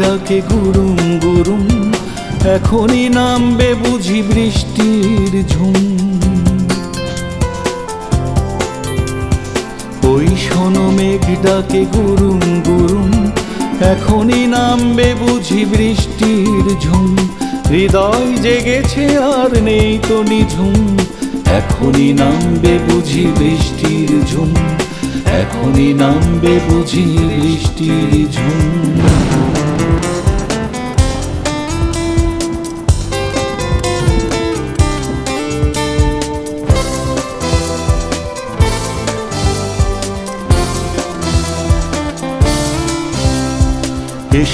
ডাকে গুরুম গুরুম, এখনই নামবে বুঝি বৃষ্টির ঝুম। ওই শোনো মেঘ ডাকে গুরুম গুরুম, এখনই নামবে বুঝি বৃষ্টির ঝুম। হৃদয় জেগেছে আর নেই তো নিঝুম, এখনই নামবে বুঝি বৃষ্টির ঝুম, এখনই নামবে বুঝি বৃষ্টির ঝুম।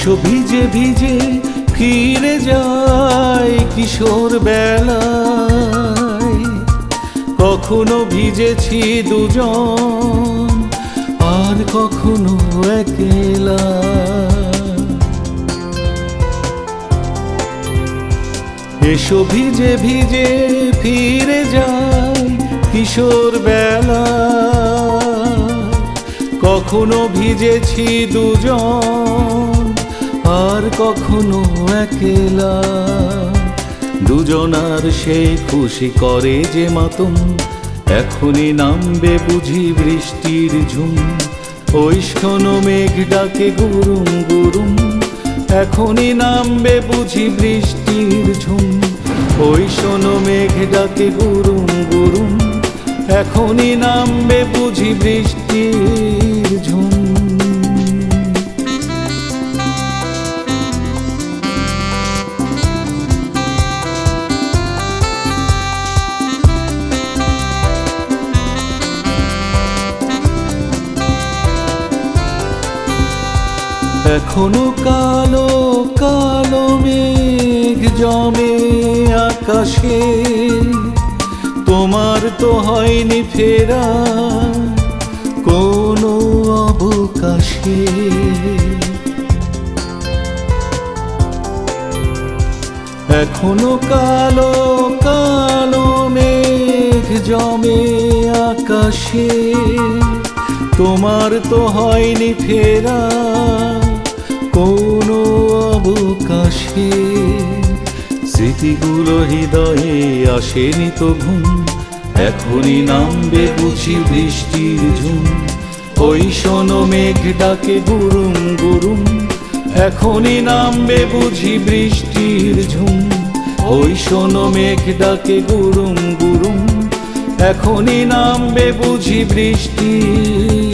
এসো ভিজে ভিজে ফিরে যায় কিশোর বেলায়। কখনো ভিজেছি দুজন, আর কখনো একলা। এসো ভিজে ভিজে ফিরে যায় কিশোর বেলা কখনো ভিজেছি দুজন কখনো একলা। দুজনার সে খুশি করে যে মাতম, এখনই নামবে বুঝি বৃষ্টির ঝুম। শোনো মেঘ ডাকে গুরুম গুরুম, এখনই নামবে বুঝি বৃষ্টির ঝুম। ওই শোনো মেঘ ডাকে গুরুম গুরুম, এখনই নামবে বুঝি বৃষ্টির এখনও কালো কালো মেঘ জমে আকাশে। তোমার তো হয়নি ফেরা কোনো অবকাশে। এখনও কালো কালো মেঘ জমে আকাশে। তোমার তো হয়নি ফেরা কোনো অবকাশে স্মৃতিগুলো হৃদয়ে আসেনি তো ঘুম। এখনই নামবে বুঝি বৃষ্টির ঝুম। ওই শোনো মেঘ ডাকে গুরুম গুরুম। এখনই নামবে বুঝি বৃষ্টির ঝুম। ওই শোনো মেঘ ডাকে গুরুম গুরুম। এখনই নামবে বুঝি বৃষ্টির